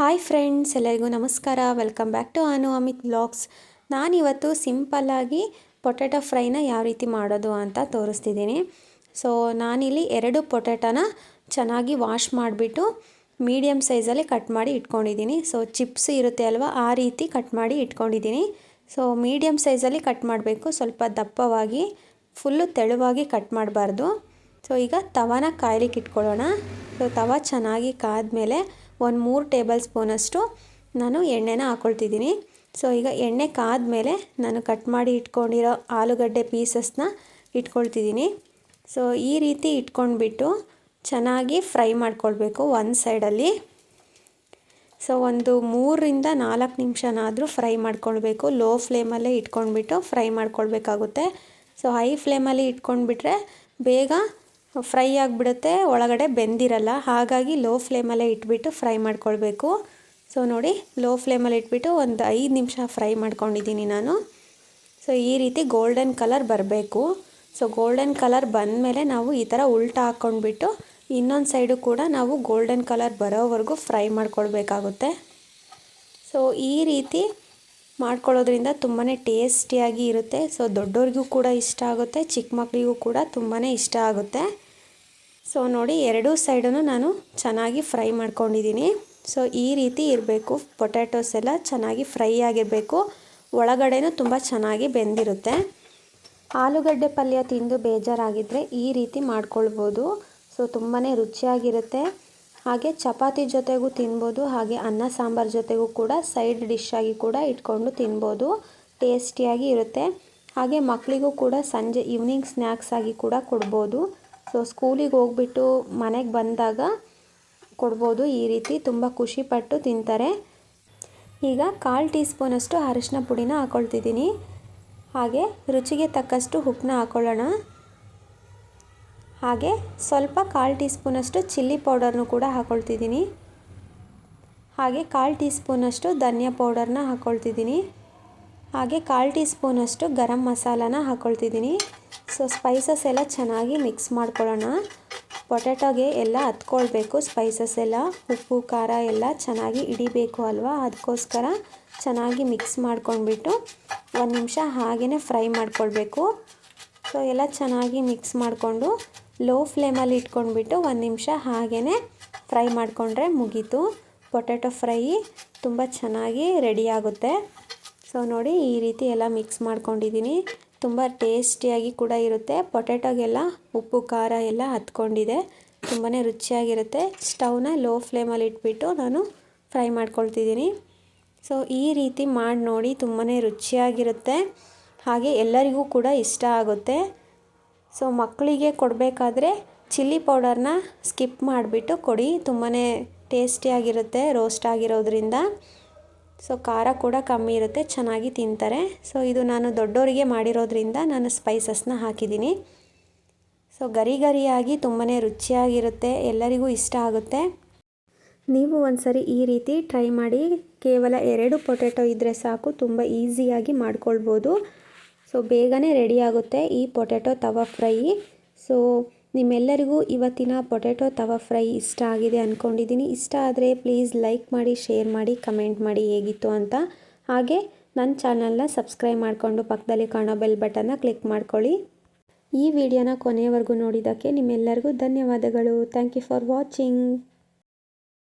Hi friends ಎಲ್ಲರಿಗೂ ನಮಸ್ಕಾರ. Welcome back to Anu Amit blogs ನಾನಿವತ್ತು ಸಿಂಪಲ್ಲಾಗಿ ಪೊಟ್ಯಾಟೊ ಫ್ರೈನ ಯಾವ ರೀತಿ ಮಾಡೋದು ಅಂತ ತೋರಿಸ್ತಿದ್ದೀನಿ. ಸೊ ನಾನಿಲ್ಲಿ ಎರಡು ಪೊಟ್ಯಾಟೊನ ಚೆನ್ನಾಗಿ ವಾಶ್ ಮಾಡಿಬಿಟ್ಟು ಮೀಡಿಯಮ್ ಸೈಜಲ್ಲಿ ಕಟ್ ಮಾಡಿ ಇಟ್ಕೊಂಡಿದ್ದೀನಿ. ಸೊ ಚಿಪ್ಸ್ ಇರುತ್ತೆ ಅಲ್ವಾ, ಆ ರೀತಿ ಕಟ್ ಮಾಡಿ ಇಟ್ಕೊಂಡಿದ್ದೀನಿ. ಸೊ ಮೀಡಿಯಮ್ ಸೈಜಲ್ಲಿ ಕಟ್ ಮಾಡಬೇಕು. ಸ್ವಲ್ಪ ದಪ್ಪವಾಗಿ ಫುಲ್ಲು ತೆಳುವಾಗಿ ಕಟ್ ಮಾಡಬಾರ್ದು. ಸೊ ಈಗ ತವಾನ ಕಾಯ್ಲಿಕ್ಕೆ ಇಟ್ಕೊಳ್ಳೋಣ. ಸೊ ತವ ಚೆನ್ನಾಗಿ ಕಾದ್ಮೇಲೆ ಒಂದು ಮೂರು ಟೇಬಲ್ ಸ್ಪೂನಷ್ಟು ನಾನು ಎಣ್ಣೆನ ಹಾಕ್ಕೊಳ್ತಿದ್ದೀನಿ ಸೊ ಈಗ ಎಣ್ಣೆ ಕಾದ ಮೇಲೆ ನಾನು ಕಟ್ ಮಾಡಿ ಇಟ್ಕೊಂಡಿರೋ ಆಲೂಗಡ್ಡೆ ಪೀಸಸ್ನ ಇಟ್ಕೊಳ್ತಿದ್ದೀನಿ. ಸೊ ಈ ರೀತಿ ಇಟ್ಕೊಂಡ್ಬಿಟ್ಟು ಚೆನ್ನಾಗಿ ಫ್ರೈ ಮಾಡ್ಕೊಳ್ಬೇಕು ಒಂದು ಸೈಡಲ್ಲಿ. ಸೊ ಒಂದು ಮೂರರಿಂದ ನಾಲ್ಕು ನಿಮಿಷನಾದರೂ ಫ್ರೈ ಮಾಡ್ಕೊಳ್ಬೇಕು. ಲೋ ಫ್ಲೇಮಲ್ಲೇ ಇಟ್ಕೊಂಡ್ಬಿಟ್ಟು ಫ್ರೈ ಮಾಡ್ಕೊಳ್ಬೇಕಾಗುತ್ತೆ. ಸೊ ಹೈ ಫ್ಲೇಮಲ್ಲಿ ಇಟ್ಕೊಂಡ್ಬಿಟ್ರೆ ಬೇಗ ಫ್ರೈ ಆಗಿಬಿಡುತ್ತೆ, ಒಳಗಡೆ ಬೆಂದಿರಲ್ಲ. ಹಾಗಾಗಿ ಲೋ ಫ್ಲೇಮಲ್ಲೇ ಇಟ್ಬಿಟ್ಟು ಫ್ರೈ ಮಾಡ್ಕೊಳ್ಬೇಕು. ಸೊ ನೋಡಿ, ಲೋ ಫ್ಲೇಮಲ್ಲಿ ಇಟ್ಬಿಟ್ಟು ಒಂದು ಐದು ನಿಮಿಷ ಫ್ರೈ ಮಾಡ್ಕೊಂಡಿದ್ದೀನಿ ನಾನು. ಸೊ ಈ ರೀತಿ ಗೋಲ್ಡನ್ ಕಲರ್ ಬರಬೇಕು. ಸೊ ಗೋಲ್ಡನ್ ಕಲರ್ ಬಂದಮೇಲೆ ನಾವು ಈ ಥರ ಉಲ್ಟಾ ಹಾಕ್ಕೊಂಡ್ಬಿಟ್ಟು ಇನ್ನೊಂದು ಸೈಡು ಕೂಡ ನಾವು ಗೋಲ್ಡನ್ ಕಲರ್ ಬರೋವರೆಗೂ ಫ್ರೈ ಮಾಡ್ಕೊಳ್ಬೇಕಾಗುತ್ತೆ. ಸೊ ಈ ರೀತಿ ಮಾಡ್ಕೊಳ್ಳೋದ್ರಿಂದ ತುಂಬಾ ಟೇಸ್ಟಿಯಾಗಿ ಇರುತ್ತೆ. ಸೊ ದೊಡ್ಡವ್ರಿಗೂ ಕೂಡ ಇಷ್ಟ ಆಗುತ್ತೆ, ಚಿಕ್ಕ ಮಕ್ಕಳಿಗೂ ಕೂಡ ತುಂಬಾ ಇಷ್ಟ ಆಗುತ್ತೆ. ಸೊ ನೋಡಿ, ಎರಡೂ ಸೈಡನ್ನು ನಾನು ಚೆನ್ನಾಗಿ ಫ್ರೈ ಮಾಡ್ಕೊಂಡಿದ್ದೀನಿ. ಸೊ ಈ ರೀತಿ ಇರಬೇಕು. ಪೊಟ್ಯಾಟೋಸ್ ಎಲ್ಲ ಚೆನ್ನಾಗಿ ಫ್ರೈ ಆಗಿರಬೇಕು. ಒಳಗಡೆನೂ ತುಂಬ ಚೆನ್ನಾಗಿ ಬೆಂದಿರುತ್ತೆ. ಆಲೂಗಡ್ಡೆ ಪಲ್ಯ ತಿಂದು ಬೇಜಾರಾಗಿದ್ದರೆ ಈ ರೀತಿ ಮಾಡ್ಕೊಳ್ಬೋದು. ಸೊ ತುಂಬಾ ರುಚಿಯಾಗಿರುತ್ತೆ. ಹಾಗೆ ಚಪಾತಿ ಜೊತೆಗೂ ತಿನ್ಬೋದು. ಹಾಗೆ ಅನ್ನ ಸಾಂಬಾರು ಜೊತೆಗೂ ಕೂಡ ಸೈಡ್ ಡಿಶ್ ಆಗಿ ಕೂಡ ಇಟ್ಕೊಂಡು ತಿನ್ಬೋದು. ಟೇಸ್ಟಿಯಾಗಿ ಇರುತ್ತೆ. ಹಾಗೆ ಮಕ್ಕಳಿಗೂ ಕೂಡ ಸಂಜೆ ಈವ್ನಿಂಗ್ ಸ್ನ್ಯಾಕ್ಸ್ ಆಗಿ ಕೂಡ ಕೊಡ್ಬೋದು. ಸೊ ಸ್ಕೂಲಿಗೆ ಹೋಗ್ಬಿಟ್ಟು ಮನೆಗೆ ಬಂದಾಗ ಕೊಡ್ಬೋದು ಈ ರೀತಿ ತುಂಬ ಖುಷಿಪಟ್ಟು ತಿಂತಾರೆ. ಈಗ ಕಾಲು ಟೀ ಸ್ಪೂನಷ್ಟು ಅರಿಶಿನ ಪುಡಿನ ಹಾಕ್ಕೊಳ್ತಿದ್ದೀನಿ ಹಾಗೆ ರುಚಿಗೆ ತಕ್ಕಷ್ಟು ಉಪ್ಪನ್ನ ಹಾಕ್ಕೊಳ್ಳೋಣ ಹಾಗೆ ಸ್ವಲ್ಪ ಕಾಲು ಟೀ ಸ್ಪೂನಷ್ಟು ಚಿಲ್ಲಿ ಪೌಡರ್ನು ಕೂಡ ಹಾಕ್ಕೊಳ್ತಿದ್ದೀನಿ ಹಾಗೆ ಕಾಲು ಟೀ ಸ್ಪೂನಷ್ಟು ಧನಿಯಾ ಪೌಡರ್ನ ಹಾಕ್ಕೊಳ್ತಿದ್ದೀನಿ ಹಾಗೆ ಕಾಲು ಟೀ ಸ್ಪೂನಷ್ಟು ಗರಂ ಮಸಾಲಾನ ಹಾಕ್ಕೊಳ್ತಿದ್ದೀನಿ ಸೊ ಸ್ಪೈಸಸ್ ಎಲ್ಲ ಚೆನ್ನಾಗಿ ಮಿಕ್ಸ್ ಮಾಡ್ಕೊಳ್ಳೋಣ. ಪೊಟ್ಯಾಟೊಗೆ ಎಲ್ಲ ಹತ್ಕೊಳ್ಬೇಕು. ಸ್ಪೈಸಸ್ ಎಲ್ಲ, ಉಪ್ಪು, ಖಾರ ಎಲ್ಲ ಚೆನ್ನಾಗಿ ಹಿಡಿಬೇಕು ಅಲ್ವಾ? ಅದಕ್ಕೋಸ್ಕರ ಚೆನ್ನಾಗಿ ಮಿಕ್ಸ್ ಮಾಡ್ಕೊಂಡ್ಬಿಟ್ಟು ಒಂದು ನಿಮಿಷ ಹಾಗೇ ಫ್ರೈ ಮಾಡ್ಕೊಳ್ಬೇಕು. ಸೊ ಎಲ್ಲ ಚೆನ್ನಾಗಿ ಮಿಕ್ಸ್ ಮಾಡಿಕೊಂಡು ಲೋ ಫ್ಲೇಮಲ್ಲಿ ಇಟ್ಕೊಂಡ್ಬಿಟ್ಟು ಒಂದು ನಿಮಿಷ ಹಾಗೇ ಫ್ರೈ ಮಾಡಿಕೊಂಡ್ರೆ ಮುಗೀತು. ಪೊಟ್ಯಾಟೊ ಫ್ರೈ ತುಂಬ ಚೆನ್ನಾಗಿ ರೆಡಿಯಾಗುತ್ತೆ ಸೊ ನೋಡಿ ಈ ರೀತಿ ಎಲ್ಲ ಮಿಕ್ಸ್ ಮಾಡ್ಕೊಂಡಿದ್ದೀನಿ. ತುಂಬ ಟೇಸ್ಟಿಯಾಗಿ ಕೂಡ ಇರುತ್ತೆ. ಪೊಟ್ಯಾಟೊಗೆಲ್ಲ ಉಪ್ಪು, ಖಾರ ಎಲ್ಲ ಹತ್ಕೊಂಡಿದೆ. ತುಂಬಾ ರುಚಿಯಾಗಿರುತ್ತೆ. ಸ್ಟವ್ನ ಲೋ ಫ್ಲೇಮಲ್ಲಿ ಇಟ್ಬಿಟ್ಟು ನಾನು ಫ್ರೈ ಮಾಡ್ಕೊಳ್ತಿದ್ದೀನಿ. ಸೊ, ಈ ರೀತಿ ಮಾಡಿ ನೋಡಿ ತುಂಬಾ ರುಚಿಯಾಗಿರುತ್ತೆ. ಹಾಗೆ ಎಲ್ಲರಿಗೂ ಕೂಡ ಇಷ್ಟ ಆಗುತ್ತೆ. ಸೊ, ಮಕ್ಕಳಿಗೆ ಕೊಡಬೇಕಾದ್ರೆ ಚಿಲ್ಲಿ ಪೌಡರ್ನ ಸ್ಕಿಪ್ ಮಾಡಿಬಿಟ್ಟು ಕೊಡಿ. ತುಂಬಾ ಟೇಸ್ಟಿಯಾಗಿರುತ್ತೆ, ರೋಸ್ಟ್ ಆಗಿರೋದ್ರಿಂದ. ಸೊ ಖಾರ ಕೂಡ ಕಮ್ಮಿ ಇರುತ್ತೆ, ಚೆನ್ನಾಗಿ ತಿಂತಾರೆ. ಸೊ ಇದು ನಾನು ದೊಡ್ಡವರಿಗೆ ಮಾಡಿರೋದ್ರಿಂದ ನಾನು ಸ್ಪೈಸಸ್ನ ಹಾಕಿದ್ದೀನಿ. ಸೊ ಗರಿ ಗರಿಯಾಗಿ ತುಂಬಾ ರುಚಿಯಾಗಿರುತ್ತೆ, ಎಲ್ಲರಿಗೂ ಇಷ್ಟ ಆಗುತ್ತೆ. ನೀವು ಒಂದ್ಸರಿ ಈ ರೀತಿ ಟ್ರೈ ಮಾಡಿ, ಕೇವಲ ಎರಡು ಪೊಟ್ಯಾಟೊ ಇದ್ದರೆ ಸಾಕು, ತುಂಬ ಈಸಿಯಾಗಿ ಮಾಡ್ಕೊಳ್ಬೋದು. ಸೊ ಬೇಗನೆ ರೆಡಿ ಆಗುತ್ತೆ ಈ ಪೊಟ್ಯಾಟೊ ತವಾ ಫ್ರೈ ಸೊ ನಿಮ್ಮೆಲ್ಲರಿಗೂ ಇವತ್ತಿನ ಪೊಟ್ಯಾಟೊ ತವಾ ಫ್ರೈ ಇಷ್ಟ ಆಗಿದೆ ಅಂದ್ಕೊಂಡಿದ್ದೀನಿ ಇಷ್ಟ ಆದರೆ ಪ್ಲೀಸ್ ಲೈಕ್ ಮಾಡಿ ಶೇರ್ ಮಾಡಿ ಕಮೆಂಟ್ ಮಾಡಿ ಹೇಗಿತ್ತು ಅಂತ. ಹಾಗೆ ನನ್ನ ಚಾನಲ್ನ ಸಬ್ಸ್ಕ್ರೈಬ್ ಮಾಡಿಕೊಂಡು ಪಕ್ಕದಲ್ಲಿ ಕಾಣೋ ಬೆಲ್ ಬಟನ್ನ ಕ್ಲಿಕ್ ಮಾಡ್ಕೊಳ್ಳಿ. ಈ ವಿಡಿಯೋನ ಕೊನೆಯವರೆಗೂ ನೋಡಿದ್ದಕ್ಕೆ ನಿಮ್ಮೆಲ್ಲರಿಗೂ ಧನ್ಯವಾದಗಳು. Thank you for watching